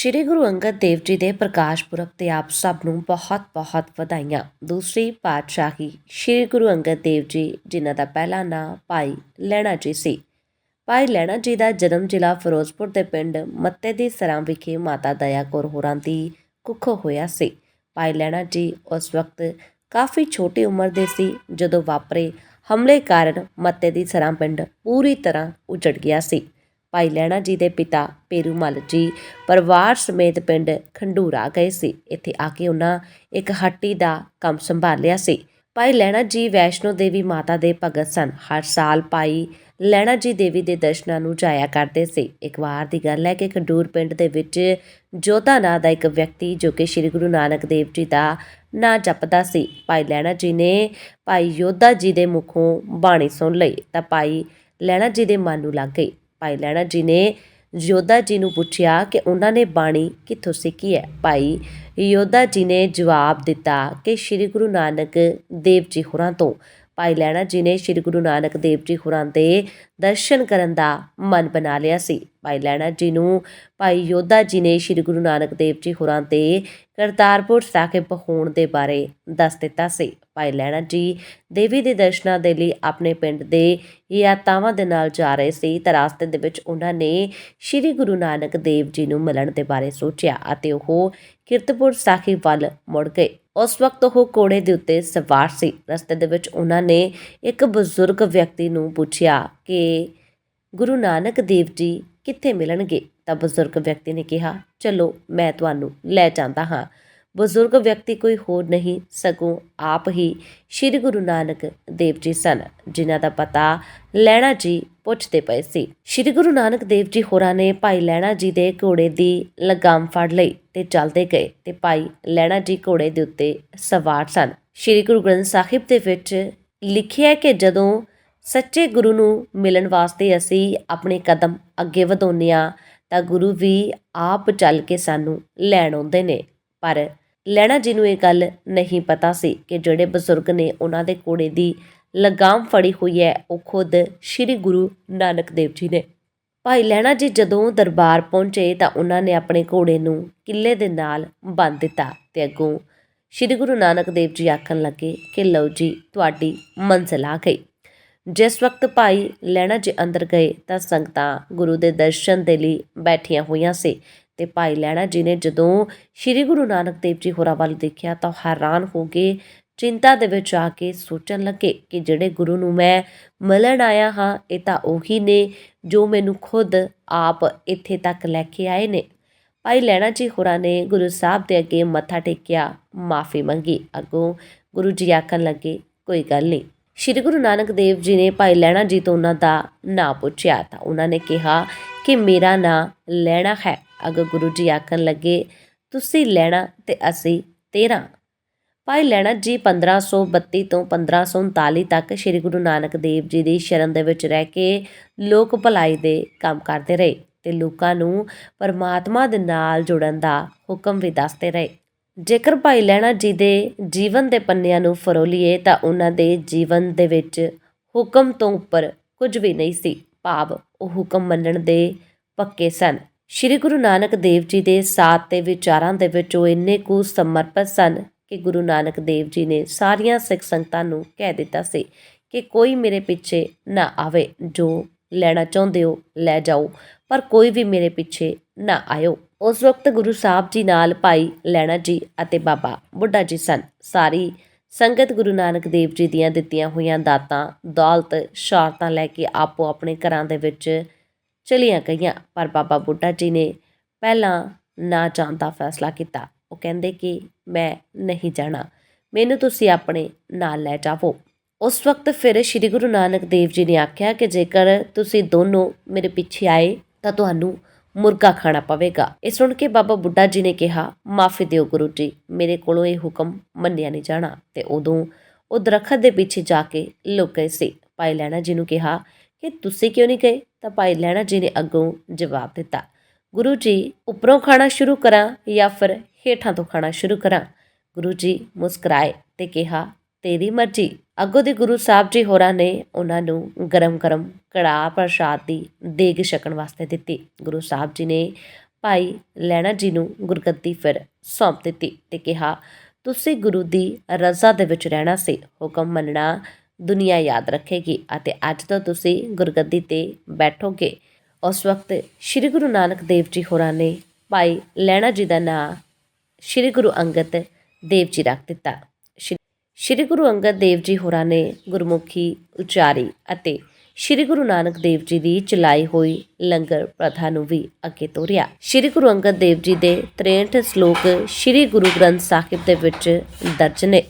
ਸ਼੍ਰੀ ਗੁਰੂ ਅੰਗਦ ਦੇਵ ਜੀ ਦੇ ਪ੍ਰਕਾਸ਼ ਪੁਰਬ ਤੇ ਆਪ ਸਭ ਨੂੰ ਬਹੁਤ-ਬਹੁਤ ਵਧਾਈਆਂ। ਦੂਸਰੀ ਪਾਤਸ਼ਾਹੀ ਸ਼੍ਰੀ ਗੁਰੂ ਅੰਗਦ ਦੇਵ ਜੀ, ਜਿਨ੍ਹਾਂ ਦਾ ਪਹਿਲਾ ਨਾਂ ਭਾਈ ਲਹਿਣਾ ਜੀ ਸੀ। ਭਾਈ ਲਹਿਣਾ ਜੀ ਦਾ ਜਨਮ ਜ਼ਿਲ੍ਹਾ ਫਿਰੋਜ਼ਪੁਰ ਦੇ ਪਿੰਡ ਮੱਤੇ ਦੀ ਸਰਾਂ ਵਿਖੇ ਮਾਤਾ ਦਇਆ ਕੌਰ ਹੋਰਾਂ ਦੀ ਕੁੱਖੋਂ ਹੋਇਆ ਸੀ। ਭਾਈ ਲਹਿਣਾ ਜੀ ਉਸ ਵਕਤ ਕਾਫੀ ਛੋਟੀ ਉਮਰ ਦੇ ਸੀ, ਜਦੋਂ ਵਾਪਰੇ ਹਮਲੇ ਕਾਰਨ ਮੱਤੇ ਦੀ ਸਰਾਂ ਪਿੰਡ ਪੂਰੀ ਤਰ੍ਹਾਂ ਉਜੜ ਗਿਆ ਸੀ। ਭਾਈ ਲਹਿਣਾ ਜੀ ਦੇ ਪਿਤਾ ਪੇਰੂਮਲ ਜੀ ਪਰਿਵਾਰ ਸਮੇਤ ਪਿੰਡ ਖੰਡੂਰਾ ਗਏ ਸੀ। ਇੱਥੇ ਆ ਕੇ ਉਹਨਾਂ ਇੱਕ ਹੱਟੀ ਦਾ ਕੰਮ ਸੰਭਾਲਿਆ ਸੀ। ਭਾਈ ਲਹਿਣਾ ਜੀ ਵੈਸ਼ਨੋ ਦੇਵੀ ਮਾਤਾ ਦੇ ਭਗਤ ਸਨ। ਹਰ ਸਾਲ ਭਾਈ ਲਹਿਣਾ ਜੀ ਦੇਵੀ ਦੇ ਦਰਸ਼ਨਾਂ ਨੂੰ ਜਾਇਆ ਕਰਦੇ ਸੀ। ਇੱਕ ਵਾਰ ਦੀ ਗੱਲ ਹੈ ਕਿ ਖੰਡੂਰ ਪਿੰਡ ਦੇ ਵਿੱਚ ਜੋਧਾ ਨਾਂ ਦਾ ਇੱਕ ਵਿਅਕਤੀ ਜੋ ਕਿ ਸ੍ਰੀ ਗੁਰੂ ਨਾਨਕ ਦੇਵ ਜੀ ਦਾ ਨਾਂ ਜਪਦਾ ਸੀ। ਭਾਈ ਲਹਿਣਾ ਜੀ ਨੇ ਭਾਈ ਯੋਧਾ ਜੀ ਦੇ ਮੁਖੋਂ ਬਾਣੀ ਸੁਣ ਲਈ ਤਾਂ ਭਾਈ ਲਹਿਣਾ ਜੀ ਦੇ ਮਨ ਨੂੰ ਲੱਗ ਗਈ। ਭਾਈ ਲਹਿਣਾ ਜੀ ਨੇ ਯੋਧਾ ਜੀ ਨੂੰ ਪੁੱਛਿਆ ਕਿ ਉਹਨਾਂ ਨੇ ਬਾਣੀ ਕਿੱਥੋਂ ਸਿੱਖੀ ਹੈ? ਭਾਈ ਯੋਧਾ ਜੀ ਨੇ ਜਵਾਬ ਦਿੱਤਾ ਕਿ ਸ੍ਰੀ ਗੁਰੂ ਨਾਨਕ ਦੇਵ ਜੀ ਹੋਰਾਂ ਤੋਂ ਭਾਈ ਲਹਿਣਾ ਜੀ ਨੇ ਸ੍ਰੀ ਗੁਰੂ ਨਾਨਕ ਦੇਵ ਜੀ ਹੋਰਾਂ ਦੇ ਦਰਸ਼ਨ ਕਰਨ ਦਾ ਮਨ ਬਣਾ ਲਿਆ ਸੀ। ਭਾਈ ਲਹਿਣਾ ਜੀ ਨੂੰ ਭਾਈ ਯੋਧਾ ਜੀ ਨੇ ਸ੍ਰੀ ਗੁਰੂ ਨਾਨਕ ਦੇਵ ਜੀ ਹੋਰਾਂ ਦੇ ਕਰਤਾਰਪੁਰ ਸਾਹਿਬ ਹੋਣ ਦੇ ਬਾਰੇ ਦੱਸ ਦਿੱਤਾ ਸੀ। ਭਾਈ ਲਹਿਣਾ ਜੀ ਦੇਵੀ ਦੇ ਦਰਸ਼ਨਾਂ ਦੇ ਲਈ ਆਪਣੇ ਪਿੰਡ ਦੇ ਯਾਤਾਵਾਂ ਦੇ ਨਾਲ ਜਾ ਰਹੇ ਸੀ ਤਾਂ ਰਸਤੇ ਦੇ ਵਿੱਚ ਉਹਨਾਂ ਨੇ ਸ੍ਰੀ ਗੁਰੂ ਨਾਨਕ ਦੇਵ ਜੀ ਨੂੰ ਮਿਲਣ ਦੇ ਬਾਰੇ ਸੋਚਿਆ ਅਤੇ ਉਹ ਕੀਰਤਪੁਰ ਸਾਹਿਬ ਵੱਲ ਮੁੜ ਗਏ। ਉਸ ਵਕਤ ਉਹ ਕੋੜੇ ਦੇ ਉੱਤੇ ਸਵਾਰ ਸੀ। ਰਸਤੇ ਦੇ ਵਿੱਚ ਉਹਨਾਂ ਨੇ ਇੱਕ ਬਜ਼ੁਰਗ ਵਿਅਕਤੀ ਨੂੰ ਪੁੱਛਿਆ ਕਿ, ਗੁਰੂ ਨਾਨਕ ਦੇਵ ਜੀ, ਕਿੱਥੇ ਮਿਲਣਗੇ? ਤਾਂ ਬਜ਼ੁਰਗ ਵਿਅਕਤੀ ਨੇ ਕਿਹਾ, ਚਲੋ, ਮੈਂ ਤੁਹਾਨੂੰ ਲੈ ਜਾਂਦਾ ਹਾਂ। ਬਜ਼ੁਰਗ ਵਿਅਕਤੀ ਕੋਈ ਹੋਰ ਨਹੀਂ, ਸਗੋਂ ਆਪ ਹੀ ਸ੍ਰੀ ਗੁਰੂ ਨਾਨਕ ਦੇਵ ਜੀ ਸਨ, ਜਿਨ੍ਹਾਂ ਦਾ ਪਤਾ ਲੈਣਾ ਜੀ ਪੁੱਛਦੇ ਪਏ ਸੀ। ਸ੍ਰੀ ਗੁਰੂ ਨਾਨਕ ਦੇਵ ਜੀ ਹੋਰਾਂ ਨੇ ਭਾਈ ਲੈਣਾ ਜੀ ਦੇ ਘੋੜੇ ਦੀ ਲਗਾਮ ਫੜ ਲਈ ਤੇ ਚੱਲਦੇ ਗਏ ਤੇ ਭਾਈ ਲੈਣਾ ਜੀ ਘੋੜੇ ਦੇ ਉੱਤੇ ਸਵਾਰ ਸਨ। ਸ੍ਰੀ ਗੁਰੂ ਗ੍ਰੰਥ ਸਾਹਿਬ ਦੇ ਵਿੱਚ ਲਿਖਿਆ ਕਿ ਜਦੋਂ ਸੱਚੇ ਗੁਰੂ ਨੂੰ ਮਿਲਣ ਵਾਸਤੇ ਅਸੀਂ ਆਪਣੇ ਕਦਮ ਅੱਗੇ ਵਧਾਉਂਦੇ ਹਾਂ, ਤਾਂ ਗੁਰੂ ਵੀ ਆਪ ਚੱਲ ਕੇ ਸਾਨੂੰ ਲੈਣ ਆਉਂਦੇ ਨੇ। ਪਰ ਲੈਣਾ ਜੀ ਨੂੰ ਇਹ ਗੱਲ ਨਹੀਂ ਪਤਾ ਸੀ ਕਿ ਜਿਹੜੇ ਬਜ਼ੁਰਗ ਨੇ ਉਹਨਾਂ ਦੇ ਕੋੜੇ ਦੀ ਲਗਾਮ ਫੜੀ ਹੋਈ ਹੈ, ਉਹ ਖੁਦ ਸ੍ਰੀ ਗੁਰੂ ਨਾਨਕ ਦੇਵ ਜੀ ਨੇ। ਭਾਈ ਲੈਣਾ ਜੀ ਜਦੋਂ ਦਰਬਾਰ ਪਹੁੰਚੇ ਤਾਂ ਉਹਨਾਂ ਨੇ ਆਪਣੇ ਘੋੜੇ ਨੂੰ ਕਿੱਲੇ ਦੇ ਨਾਲ ਬੰਨ੍ਹ ਦਿੱਤਾ ਤੇ ਅੱਗੋਂ ਸ੍ਰੀ ਗੁਰੂ ਨਾਨਕ ਦੇਵ ਜੀ ਆਖਣ ਲੱਗੇ ਕਿ ਲਓ ਜੀ, ਤੁਹਾਡੀ ਮੰਜ਼ਿਲ ਆ ਗਈ। ਜਿਸ ਵਕਤ ਭਾਈ ਲੈਣਾ ਜੀ ਅੰਦਰ ਗਏ ਤਾਂ ਸੰਗਤਾਂ ਗੁਰੂ ਦੇ ਦਰਸ਼ਨ ਦੇ ਲਈ ਬੈਠੀਆਂ ਹੋਈਆਂ ਸੀ। ਤੇ ਭਾਈ ਲੈਣਾ ਜੀ ਨੇ ਜਦੋਂ ਸ੍ਰੀ ਗੁਰੂ ਨਾਨਕ ਦੇਵ ਜੀ ਹੋਰਾਂ ਵੱਲ ਦੇਖਿਆ ਤਾਂ ਹੈਰਾਨ ਹੋ ਗਏ ਚਿੰਤਾ ਦੇ ਵਿੱਚ ਆ ਕੇ ਸੋਚਣ ਲੱਗੇ ਕਿ ਜਿਹੜੇ ਗੁਰੂ ਨੂੰ ਮੈਂ ਮਿਲਣ ਆਇਆ ਹਾਂ, ਇਹ ਤਾਂ ਉਹੀ ਨੇ ਜੋ ਮੈਨੂੰ ਖੁਦ ਆਪ ਇੱਥੇ ਤੱਕ ਲੈ ਕੇ ਆਏ ਨੇ। ਭਾਈ ਲੈਣਾ ਜੀ ਹੋਰਾਂ ਨੇ ਗੁਰੂ ਸਾਹਿਬ ਦੇ ਅੱਗੇ ਮੱਥਾ ਟੇਕਿਆ, ਮਾਫੀ ਮੰਗੀ। ਅੱਗੋਂ ਗੁਰੂ ਜੀ ਆਖਣ ਲੱਗੇ, ਕੋਈ ਗੱਲ ਨਹੀਂ। ਸ਼੍ਰੀ ਗੁਰੂ ਨਾਨਕ ਦੇਵ ਜੀ ਨੇ ਭਾਈ ਲੈਣਾ ਜੀ ਤੋਂ ਉਹਨਾਂ ਦਾ ਨਾਂ ਪੁੱਛਿਆ ਤਾਂ ਉਹਨਾਂ ਨੇ ਕਿਹਾ ਕਿ ਮੇਰਾ ਨਾਂ ਲੈਣਾ ਹੈ। ਅਗਰ ਗੁਰੂ ਜੀ ਆਖਣ ਲੱਗੇ, ਤੁਸੀਂ ਲੈਣਾ ਤੇ ਅਸੀਂ ਤੇਰਾ। ਭਾਈ ਲੈਣਾ ਜੀ 1532 ਤੋਂ 1539 ਤੱਕ ਸ੍ਰੀ ਗੁਰੂ ਨਾਨਕ ਦੇਵ ਜੀ ਦੀ ਸ਼ਰਨ ਦੇ ਵਿੱਚ ਰਹਿ ਕੇ ਲੋਕ ਭਲਾਈ ਦੇ ਕੰਮ ਕਰਦੇ ਰਹੇ ਤੇ ਲੋਕਾਂ ਨੂੰ ਪਰਮਾਤਮਾ ਦੇ ਨਾਲ ਜੁੜਨ ਦਾ ਹੁਕਮ ਵੀ ਦੱਸਦੇ ਰਹੇ। ਜੇਕਰ ਭਾਈ ਲੈਣਾ ਜੀ ਦੇ ਜੀਵਨ ਦੇ ਪੰਨਿਆਂ ਨੂੰ ਫਰੋਲੀਏ ਤਾਂ ਉਹਨਾਂ ਦੇ ਜੀਵਨ ਦੇ ਵਿੱਚ ਹੁਕਮ ਤੋਂ ਉੱਪਰ ਕੁਝ ਵੀ ਨਹੀਂ ਸੀ। ਭਾਵ ਉਹ ਹੁਕਮ ਮੰਨਣ ਦੇ ਪੱਕੇ ਸਨ। ਸ਼੍ਰੀ ਗੁਰੂ ਨਾਨਕ ਦੇਵ ਜੀ ਦੇ ਸਾਥ ਤੇ ਵਿਚਾਰਾਂ ਦੇ ਵਿੱਚ ਉਹ ਇੰਨੇ ਕੁ ਸਮਰਪਿਤ ਸਨ ਕਿ ਗੁਰੂ ਨਾਨਕ ਦੇਵ ਜੀ ਨੇ ਸਾਰੀਆਂ ਸਿੱਖ ਸੰਗਤਾਂ ਨੂੰ ਕਹਿ ਦਿੱਤਾ ਸੀ ਕਿ ਕੋਈ ਮੇਰੇ ਪਿੱਛੇ ਨਾ ਆਵੇ, ਜੋ ਲੈਣਾ ਚਾਹੁੰਦੇ ਹੋ ਲੈ ਜਾਓ, ਪਰ ਕੋਈ ਵੀ ਮੇਰੇ ਪਿੱਛੇ ਨਾ ਆਇਓ। ਉਸ ਵਕਤ ਗੁਰੂ ਸਾਹਿਬ ਜੀ ਨਾਲ ਭਾਈ ਲੈਣਾ ਜੀ ਅਤੇ ਬਾਬਾ ਬੁੱਢਾ ਜੀ ਸਨ। ਸਾਰੀ ਸੰਗਤ ਗੁਰੂ ਨਾਨਕ ਦੇਵ ਜੀ ਦੀਆਂ ਦਿੱਤੀਆਂ ਹੋਈਆਂ ਦਾਤਾਂ, ਦੌਲਤ ਸ਼ਾਰਤਾਂ ਲੈ ਕੇ ਆਪੋ ਆਪਣੇ ਘਰਾਂ ਦੇ ਵਿੱਚ ਚਲੀਆਂ ਗਈਆਂ, ਪਰ ਬਾਬਾ ਬੁੱਢਾ ਜੀ ਨੇ ਪਹਿਲਾਂ ਨਾ ਜਾਣ ਦਾ ਫੈਸਲਾ ਕੀਤਾ। ਉਹ ਕਹਿੰਦੇ ਕਿ ਮੈਂ ਨਹੀਂ ਜਾਣਾ, ਮੈਨੂੰ ਤੁਸੀਂ ਆਪਣੇ ਨਾਲ ਲੈ ਜਾਵੋ। ਉਸ ਵਕਤ ਫਿਰ ਸ੍ਰੀ ਗੁਰੂ ਨਾਨਕ ਦੇਵ ਜੀ ਨੇ ਆਖਿਆ ਕਿ ਜੇਕਰ ਤੁਸੀਂ ਦੋਨੋਂ ਮੇਰੇ ਪਿੱਛੇ ਆਏ, ਤਾਂ ਤੁਹਾਨੂੰ ਮੁਰਗਾ ਖਾਣਾ ਪਵੇਗਾ। ਇਹ ਸੁਣ ਕੇ ਬਾਬਾ ਬੁੱਢਾ ਜੀ ਨੇ ਕਿਹਾ, ਮਾਫੀ ਦਿਓ ਗੁਰੂ ਜੀ, ਮੇਰੇ ਕੋਲੋਂ ਇਹ ਹੁਕਮ ਮੰਨਿਆ ਨਹੀਂ ਜਾਣਾ। ਤੇ ਉਦੋਂ ਉਹ ਦਰਖਤ ਦੇ ਪਿੱਛੇ ਜਾ ਕੇ ਲੁਕ ਗਏ ਸੀ। ਭਾਈ ਲੈਣਾ ਜੀ ਨੂੰ ਕਿਹਾ ਕਿ ਤੁਸੀਂ ਕਿਉਂ ਨਹੀਂ ਗਏ? ਤਾਂ ਭਾਈ ਲਹਿਣਾ ਜੀ ਨੇ ਅੱਗੋਂ ਜਵਾਬ ਦਿੱਤਾ, ਗੁਰੂ ਜੀ, ਉੱਪਰੋਂ ਖਾਣਾ ਸ਼ੁਰੂ ਕਰਾਂ ਜਾਂ ਫਿਰ ਹੇਠਾਂ ਤੋਂ ਖਾਣਾ ਸ਼ੁਰੂ ਕਰਾਂ? ਗੁਰੂ ਜੀ ਮੁਸਕਰਾਏ ਤੇ ਕਿਹਾ, ਤੇਰੀ ਮਰਜ਼ੀ, ਅੱਗੋਂ ਦੇ ਗੁਰੂ ਸਾਹਿਬ ਜੀ ਹੋਰਾਂ ਨੇ ਉਹਨਾਂ ਨੂੰ ਗਰਮ ਗਰਮ ਕੜਾਹ ਪ੍ਰਸ਼ਾਦ ਦੀ ਦੇਗ ਛਕਣ ਵਾਸਤੇ ਦਿੱਤੀ। ਗੁਰੂ ਸਾਹਿਬ ਜੀ ਨੇ ਭਾਈ ਲੈਣਾ ਜੀ ਨੂੰ ਗੁਰਗੱਦੀ ਫਿਰ ਸੌਂਪ ਦਿੱਤੀ ਤੇ ਕਿਹਾ, ਤੁਸੀਂ ਗੁਰੂ ਦੀ ਰਜ਼ਾ ਦੇ ਵਿੱਚ ਰਹਿਣਾ ਸੀ, ਹੁਕਮ ਮੰਨਣਾ ਦੁਨੀਆ ਯਾਦ ਰੱਖੇਗੀ ਅਤੇ ਅੱਜ ਤੋਂ ਤੁਸੀਂ ਗੁਰਗੱਦੀ ਤੇ ਬੈਠੋਗੇ। ਉਸ ਵਕਤ ਸ੍ਰੀ ਗੁਰੂ ਨਾਨਕ ਦੇਵ ਜੀ ਹੋਰਾਂ ਨੇ ਭਾਈ ਲੈਣਾ ਜੀ ਦਾ ਨਾਂ ਸ੍ਰੀ ਗੁਰੂ ਅੰਗਦ ਦੇਵ ਜੀ ਰੱਖ ਦਿੱਤਾ। ਸ਼੍ਰੀ- ਸ੍ਰੀ ਗੁਰੂ ਅੰਗਦ ਦੇਵ ਜੀ ਹੋਰਾਂ ਨੇ ਗੁਰਮੁਖੀ ਉਚਾਰੀ ਅਤੇ ਸ੍ਰੀ ਗੁਰੂ ਨਾਨਕ ਦੇਵ ਜੀ ਦੀ ਚਲਾਈ ਹੋਈ ਲੰਗਰ ਪ੍ਰਥਾ ਨੂੰ ਵੀ ਅੱਗੇ ਤੋਰਿਆ। ਸ੍ਰੀ ਗੁਰੂ ਅੰਗਦ ਦੇਵ ਜੀ ਦੇ 63 ਸ਼ਲੋਕ ਸ੍ਰੀ ਗੁਰੂ ਗ੍ਰੰਥ ਸਾਹਿਬ ਦੇ ਵਿੱਚ ਦਰਜ ਨੇ।